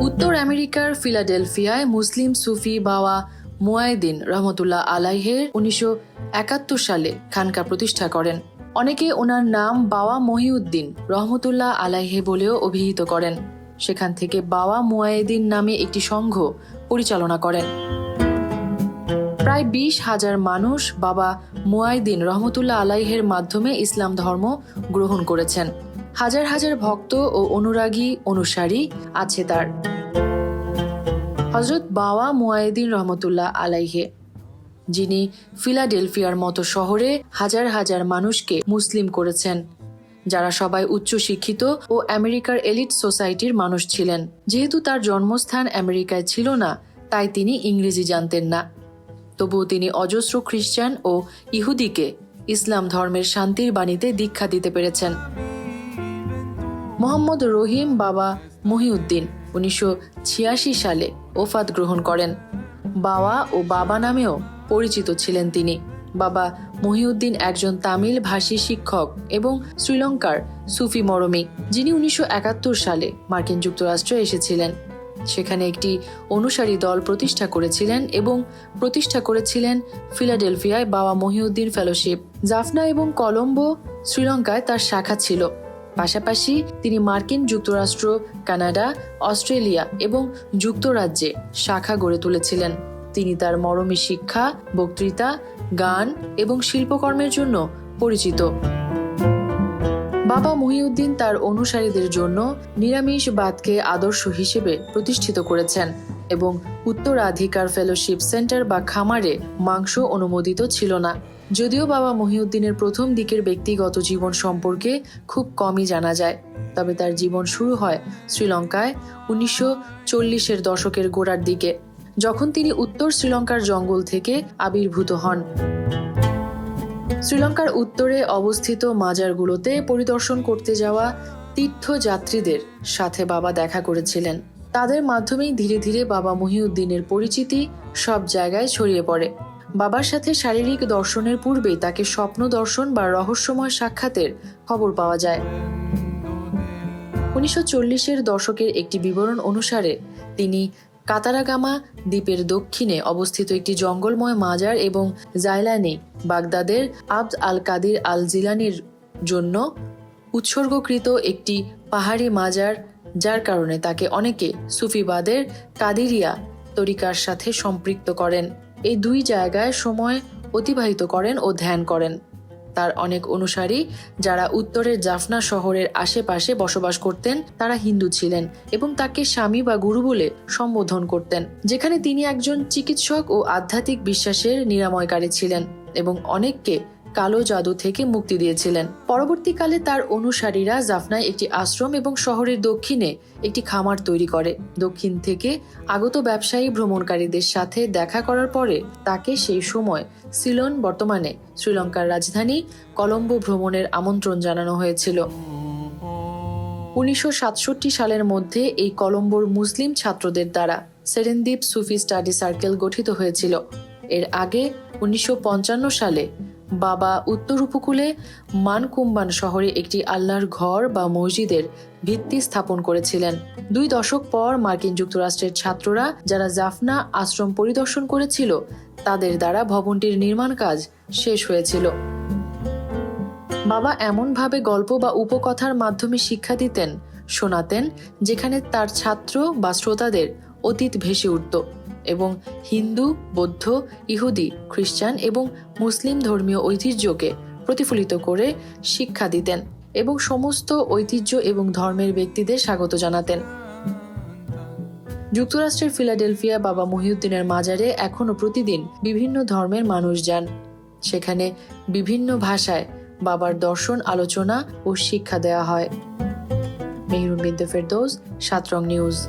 উত্তর আমেরিকার ফিলাডেলফিয়ায় মুসলিম সুফি বাওয়া মুয়াইদিন রহমতুল্লাহ আলাইহের উনিশশো একাত্তর সালে খানকা প্রতিষ্ঠা করেন। অনেকে ওনার নাম বাওয়া মহিউদ্দিন রহমতুল্লাহ আলাইহে বলেও অভিহিত করেন। সেখান থেকে বাওয়া মুয়াইদিন নামে একটি সংঘ পরিচালনা করেন। প্রায় বিশ হাজার মানুষ বাবা মুয়াইদিন রহমতুল্লাহ আলাইহের মাধ্যমে ইসলাম ধর্ম গ্রহণ করেছেন। হাজার হাজার ভক্ত ও অনুরাগী অনুসারী আছে তার। হজরত বাবা মুয়াইদিন রহমতুল্লাহ আলাইহে, যিনি ফিলাডেলফিয়ার মতো শহরে হাজার হাজার মানুষকে মুসলিম করেছেন, যারা সবাই উচ্চ শিক্ষিত ও আমেরিকার এলিট সোসাইটির মানুষ ছিলেন। যেহেতু তার জন্মস্থান আমেরিকায় ছিল না, তাই তিনি ইংরেজি জানতেন না। তবুও তিনি অজস্র খ্রিস্টান ও ইহুদিকে ইসলাম ধর্মের শান্তির বাণীতে দীক্ষা দিতে পেরেছেন। মোহাম্মদ রহিম বাবা মহিউদ্দিন উনিশশো ছিয়াশি সালে ওফাত গ্রহণ করেন। বাবা ও বাবা নামেও পরিচিত ছিলেন তিনি। বাবা মহিউদ্দিন একজন তামিল ভাষী শিক্ষক এবং শ্রীলঙ্কার সুফি মরমী, যিনি উনিশশো একাত্তর সালে মার্কিন যুক্তরাষ্ট্রে এসেছিলেন। সেখানে একটি অনুসারী দল প্রতিষ্ঠা করেছিলেন এবং প্রতিষ্ঠা করেছিলেন ফিলাডেলফিয়ায় বাবা মহিউদ্দিন ফেলোশিপ। জাফনা এবং কলম্বো শ্রীলঙ্কায় তার শাখা ছিল। পাশাপাশি তিনি মার্কিন যুক্তরাষ্ট্র, কানাডা, অস্ট্রেলিয়া এবং যুক্তরাজ্যে শাখা গড়ে তুলেছিলেন। তিনি তার মরমী শিক্ষা, বক্তৃতা, গান এবং শিল্পকর্মের জন্য পরিচিত। বাবা মহিউদ্দিন তার অনুসারীদের জন্য নিরামিষবাদকে আদর্শ হিসেবে প্রতিষ্ঠিত করেছেন এবং উত্তরাধিকার ফেলোশিপ সেন্টার বা খামারে মাংস অনুমোদিত ছিল না। যদিও বাবা মহিউদ্দিনের প্রথম দিকের ব্যক্তিগত জীবন সম্পর্কে খুব কমই জানা যায়, তবে তার জীবন শুরু হয় শ্রীলঙ্কায় উনিশশো চল্লিশের দশকের গোড়ার দিকে, যখন তিনি উত্তর শ্রীলঙ্কার জঙ্গল থেকে আবির্ভূত হন। শ্রীলঙ্কার উত্তরে অবস্থিত মাজারগুলোতে পরিদর্শন করতে যাওয়া তীর্থযাত্রীদের সাথে বাবা দেখা করেছিলেন। তাদের মাধ্যমেই ধীরে ধীরে বাবা মহিউদ্দিনের পরিচিতি সব জায়গায় ছড়িয়ে পড়ে। বাবার সাথে শারীরিক দর্শনের পূর্বেই তাকে স্বপ্ন দর্শন বা রহস্যময় সাক্ষাতের খবর পাওয়া যায়। উনিশশো চল্লিশের দশকের একটি বিবরণ অনুসারে তিনি কাতারাগামা দ্বীপের দক্ষিণে অবস্থিত একটি জঙ্গলময় মাজার এবং জাইলানি বাগদাদের আবদ আল কাদির আল জিলানির জন্য উৎসর্গকৃত একটি পাহাড়ি মাজার, যার কারণে তাকে অনেকে সুফিবাদের কাদিরিয়া তরিকার সাথে সম্পৃক্ত করেন। এই দুই জায়গায় সময় অতিবাহিত করেন ও ধ্যান করেন। তার অনেক অনুসারী যারা উত্তরের জাফনা শহরের আশেপাশে বসবাস করতেন, তারা হিন্দু ছিলেন এবং তাকে স্বামী বা গুরু বলে সম্বোধন করতেন, যেখানে তিনি একজন চিকিৎসক ও আধ্যাত্মিক বিশ্বাসের নিরাময়কারী ছিলেন এবং অনেককে কালো জাদু থেকে মুক্তি দিয়েছিলেন। পরবর্তীকালে তার অনুসারীরা জাফনায় একটি আশ্রম এবং শহরের দক্ষিণে একটি খামার তৈরি করে। দক্ষিণ থেকে আগত ব্যবসায়ী ভ্রমণকারীদের সাথে দেখা করার পরে তাকে সেই সময় সিলন, বর্তমানে শ্রীলঙ্কার রাজধানী কলম্বো ভ্রমণের আমন্ত্রণ জানানো হয়েছিল। উনিশশো সাতষট্টি সালের মধ্যে এই কলম্বোর মুসলিম ছাত্রদের দ্বারা সেরেনদ্বীপ সুফি স্টাডি সার্কেল গঠিত হয়েছিল। এর আগে উনিশশো পঞ্চান্ন সালে বাবা উত্তর উপকূলে মানকুম্বান শহরে একটি আল্লাহর ঘর বা মসজিদের ভিত্তি স্থাপন করেছিলেন। দুই দশক পর মার্কিন যুক্তরাষ্ট্রের ছাত্ররা যারা জাফনা আশ্রম পরিদর্শন করেছিল, তাদের দ্বারা ভবনটির নির্মাণ কাজ শেষ হয়েছিল। বাবা এমনভাবে গল্প বা উপকথার মাধ্যমে শিক্ষা দিতেন, শোনাতেন, যেখানে তার ছাত্র বা শ্রোতাদের অতীত ভেসে উঠত। এবং হিন্দু, বৌদ্ধ, ইহুদি, খ্রিস্টান এবং মুসলিম ধর্মীয় ঐতিহ্যকে প্রতিফলিত করে শিক্ষা দিতেন এবং সমস্ত ঐতিহ্য এবং ধর্মের ব্যক্তিদের স্বাগত জানাতেন। যুক্তরাষ্ট্রের ফিলাডেলফিয়া বাবা মহিউদ্দিনের মাজারে এখনও প্রতিদিন বিভিন্ন ধর্মের মানুষ যান। সেখানে বিভিন্ন ভাষায় বাবার দর্শন, আলোচনা ও শিক্ষা দেওয়া হয়। মেহরুন বিদ্যা সাতরং নিউজ।